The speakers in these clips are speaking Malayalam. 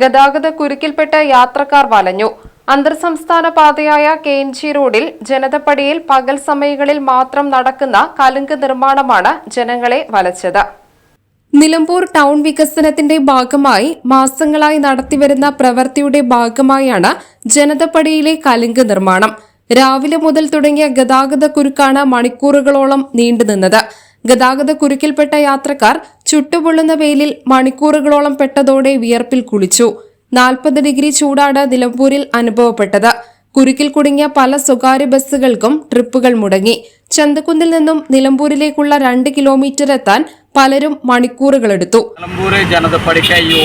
ഗതാഗത കുരുക്കിൽപ്പെട്ട യാത്രക്കാർ വലഞ്ഞു. അന്തർ സംസ്ഥാന പാതയായ കെ എൻ ജി റോഡിൽ ജനതപ്പടിയിൽ പകൽ സമയങ്ങളിൽ മാത്രം നടക്കുന്ന കലുങ്ക് നിർമ്മാണമാണ് ജനങ്ങളെ വലച്ചത്. നിലമ്പൂർ ടൗൺ വികസനത്തിന്റെ ഭാഗമായി മാസങ്ങളായി നടത്തിവരുന്ന പ്രവൃത്തിയുടെ ഭാഗമായാണ് ജനതപ്പടിയിലെ കലുങ്ക് നിർമ്മാണം. രാവിലെ മുതൽ തുടങ്ങിയ ഗതാഗത കുരുക്കാണ് മണിക്കൂറുകളോളം നീണ്ടുനിന്നത്. ഗതാഗത കുരുക്കിൽപ്പെട്ട യാത്രക്കാർ ചുട്ടുപൊള്ളുന്ന വെയിലിൽ മണിക്കൂറുകളോളം പെട്ടതോടെ വിയർപ്പിൽ കുളിച്ചു. നാൽപ്പത് ഡിഗ്രി ചൂടാണ് നിലമ്പൂരിൽ അനുഭവപ്പെട്ടത്. കുരുക്കിൽ കുടുങ്ങിയ പല സ്വകാര്യ ബസ്സുകൾക്കും ട്രിപ്പുകൾ മുടങ്ങി. ചന്തക്കുന്നിൽ നിന്നും നിലമ്പൂരിലേക്കുള്ള രണ്ട് കിലോമീറ്റർ എത്താൻ പലരും മണിക്കൂറുകൾ എടുത്തു ജനതപ്പടിക്ക ഈ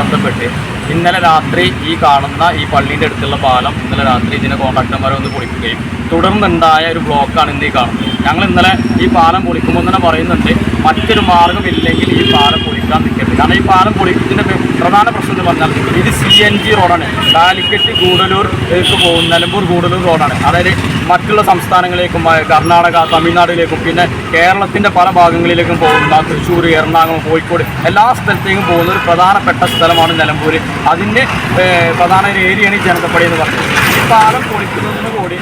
ബന്ധപ്പെട്ട് ഇന്നലെ രാത്രി ഈ കാണുന്ന ഈ പള്ളിയുടെ അടുത്തുള്ള പാലം ഇന്നലെ രാത്രി ഇതിനെ കോൺട്രാക്ടർമാരെ ഒന്ന് പൊളിക്കുകയും തുടർന്നുണ്ടായ ഒരു ബ്ലോക്കാണ് ഇന്ന് ഈ കാണുന്നത്. ഞങ്ങൾ ഇന്നലെ ഈ പാലം പൊളിക്കുമ്പോൾ തന്നെ പറയുന്നുണ്ട് മറ്റൊരു മാർഗമില്ലെങ്കിൽ ഈ പാലം പൊളിക്കാൻ നിൽക്കരുത്. കാരണം ഈ പാലം പൊളിക്കുന്നതിന്റെ പ്രധാന പ്രശ്നം എന്ന് പറഞ്ഞാൽ ഇത് സി എൻ ജി റോഡാണ് കാലിക്കറ്റ് ഗൂഡലൂർക്ക് പോകുന്ന നിലമ്പൂർ ഗൂഡലൂർ റോഡാണ് അതായത് മറ്റുള്ള സംസ്ഥാനങ്ങളിലേക്കും കർണാടക തമിഴ്നാടിലേക്കും പിന്നെ കേരളത്തിന്റെ പല ഭാഗങ്ങളിലേക്കും പോകുന്ന തൃശ്ശൂർ എറണാകുളം കോഴിക്കോട് എല്ലാ സ്ഥലത്തേക്കും പോകുന്ന ഒരു പ്രധാനപ്പെട്ട സ്ഥലമാണ് നിലമ്പൂർ. അതിന്റെ പ്രധാന ഒരു ഏരിയയാണ് ഈ ജനതപ്പടി എന്ന് പറയുന്നത്. ഈ പാലം പൊളിക്കുന്നതിന് കൂടി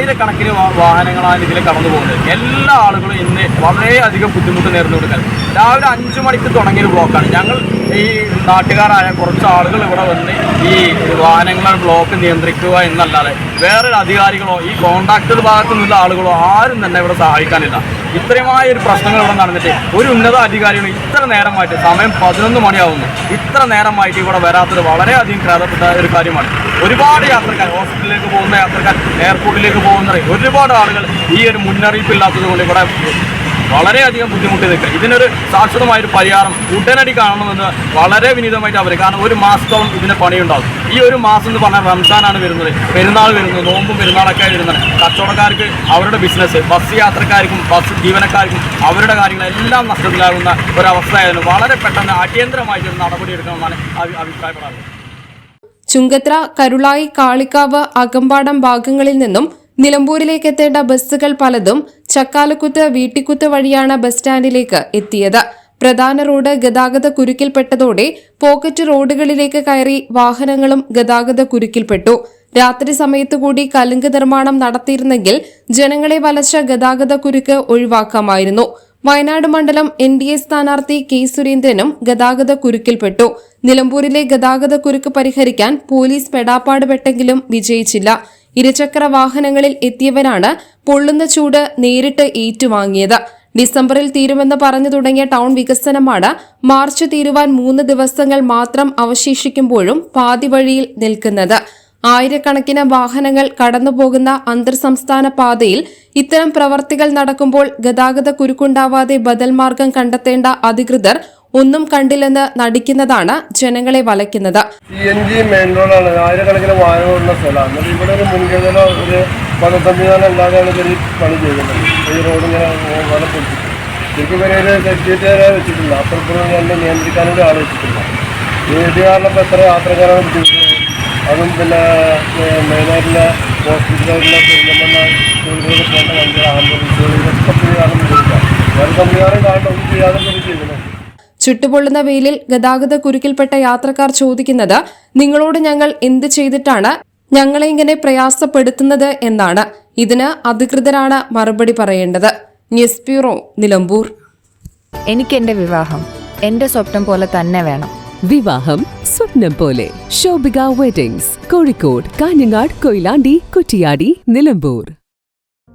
ആയിരക്കണക്കിന് വാഹനങ്ങളാണ് ഇതിൽ കടന്നു പോകുന്നത് എല്ലാ ആളുകളും ഇന്ന് വളരെയധികം ബുദ്ധിമുട്ട് നേർന്നു കൊടുക്കുന്നത് രാവിലെ അഞ്ച് മണിക്ക് തുടങ്ങിയ ഒരു ബ്ലോക്കാണ് ഞങ്ങൾ ഈ നാട്ടുകാരായ കുറച്ച് ആളുകൾ ഇവിടെ വന്ന് ഈ വാഹനങ്ങളെ ബ്ലോക്ക് നിയന്ത്രിക്കുക എന്നല്ലാതെ വേറൊരു അധികാരികളോ ഈ കോൺട്രാക്ടർ ഭാഗത്തു നിന്നുള്ള ആളുകളോ ആരും തന്നെ ഇവിടെ സഹായിക്കാനില്ല. ഇത്രയുമായ ഒരു പ്രശ്നങ്ങൾ ഇവിടെ നടന്നിട്ട് ഒരു ഉന്നത അധികാരികൾ ഇത്ര നേരമായിട്ട് സമയം പതിനൊന്ന് മണിയാവുന്നു. ഇത്ര നേരമായിട്ട് ഇവിടെ വരാത്തത് വളരെയധികം ഖേദപ്പെട്ട ഒരു കാര്യമാണ്. ഒരുപാട് യാത്രക്കാർ ഹോസ്പിറ്റലിലേക്ക് പോകുന്ന യാത്രക്കാർ എയർപോർട്ടിലേക്ക് പോകുന്ന ഒരുപാട് ആളുകൾ ഈ ഒരു മുന്നറിയിപ്പ് ഇല്ലാത്തത് കൊണ്ട് ഇവിടെ വളരെയധികം ബുദ്ധിമുട്ടി നിൽക്കുക ഇതിനൊരു ശാശ്വതമായൊരു പരിഹാരം ഉടനടി കാണണമെന്ന് വളരെ വിനീതമായിട്ട് അവർ കാരണം ഒരു മാസത്തോളം ഇതിന് പണിയുണ്ടാകും ഈ ഒരു മാസം എന്ന് പറഞ്ഞാൽ റംസാനാണ് വരുന്നത്. പെരുന്നാൾ വരുന്നത് നോമ്പും പെരുന്നാളൊക്കെ വരുന്നത് കച്ചവടക്കാർക്ക് അവരുടെ ബിസിനസ് ബസ് യാത്രക്കാർക്കും ബസ് ജീവനക്കാർക്കും അവരുടെ കാര്യങ്ങളെല്ലാം നഷ്ടത്തിലാകുന്ന ഒരവസ്ഥയായിരുന്നു വളരെ പെട്ടെന്ന് അടിയന്തരമായിട്ട് ഒരു നടപടി എടുക്കണമെന്നാണ് അഭി- അഭിപ്രായപ്പെടാറുള്ളത്. ചുങ്കത്ര കരുളായി കാളിക്കാവ് അകമ്പാടം ഭാഗങ്ങളിൽ നിന്നും നിലമ്പൂരിലേക്ക് എത്തേണ്ട ബസ്സുകൾ പലതും ചക്കാലക്കുത്ത് വീട്ടിക്കുത്ത് വഴിയാണ് ബസ് സ്റ്റാൻഡിലേക്ക് എത്തിയത്. പ്രധാന റോഡ് ഗതാഗത കുരുക്കിൽപ്പെട്ടതോടെ പോക്കറ്റ് റോഡുകളിലേക്ക് കയറി വാഹനങ്ങളും ഗതാഗത കുരുക്കിൽപ്പെട്ടു. രാത്രി സമയത്തു കൂടി കലുങ്ക് നിർമ്മാണം നടത്തിയിരുന്നെങ്കിൽ ജനങ്ങളെ വലച്ച ഗതാഗത കുരുക്ക് ഒഴിവാക്കാമായിരുന്നു. വയനാട് മണ്ഡലം എൻ ഡി എ സ്ഥാനാർത്ഥി കെ സുരേന്ദ്രനും ഗതാഗത കുരുക്കിൽപ്പെട്ടു. നിലമ്പൂരിലെ ഗതാഗത കുരുക്ക് പരിഹരിക്കാൻ പോലീസ് പെടാപ്പാട് പെട്ടെങ്കിലും വിജയിച്ചില്ല. ഇരുചക്ര വാഹനങ്ങളിൽ എത്തിയവരാണ് പൊള്ളുന്ന ചൂട് നേരിട്ട് ഏറ്റുവാങ്ങിയത്. ഡിസംബറിൽ തീരുമെന്ന് പറഞ്ഞു തുടങ്ങിയ ടൗൺ വികസനമാണ് മാർച്ച് തീരുവാൻ മൂന്ന് ദിവസങ്ങൾ മാത്രം അവശേഷിക്കുമ്പോഴും പാതിവഴിയിൽ നിൽക്കുന്നത്. ആയിരക്കണക്കിന് വാഹനങ്ങൾ കടന്നുപോകുന്ന അന്തർ സംസ്ഥാന പാതയിൽ ഇത്തരം പ്രവർത്തികൾ നടക്കുമ്പോൾ ഗതാഗത കുരുക്കുണ്ടാവാതെ ബദൽ മാർഗം കണ്ടെത്തേണ്ട അധികൃതർ ഒന്നും കണ്ടില്ലെന്ന് നടിക്കുന്നതാണ് ജനങ്ങളെ വലയ്ക്കുന്നത്. മെയിൻ റോഡാണ് ആയിരക്കണക്കിന് ഒരു ഒരു ഈ റോഡ് ഒരു കാരണം വേറെ സംവിധാനം കാരണം ഒന്നും ചെയ്യാതെ ചെയ്യുന്നത് ചുട്ടുപൊള്ളുന്ന വെയിലിൽ ഗതാഗത കുരുക്കിൽപ്പെട്ട യാത്രക്കാർ ചോദിക്കുന്നത് നിങ്ങളോട് ഞങ്ങൾ എന്ത് ചെയ്തിട്ടാണ് ഞങ്ങളെ ഇങ്ങനെ പ്രയാസപ്പെടുത്തുന്നത് എന്നാണ്. ഇതിന് അധികൃതരാണ് മറുപടി പറയേണ്ടത്. News bureau Nilambur. എനിക്ക് എന്റെ വിവാഹം എന്റെ സ്വപ്നം പോലെ തന്നെ വേണം. വിവാഹം സ്വപ്നം പോലെ. ഷോബിക വെഡിങ്സ് കോഴിക്കോട് കാഞ്ഞങ്ങാട് കൊയിലാണ്ടി കുറ്റിയാടി നിലമ്പൂർ.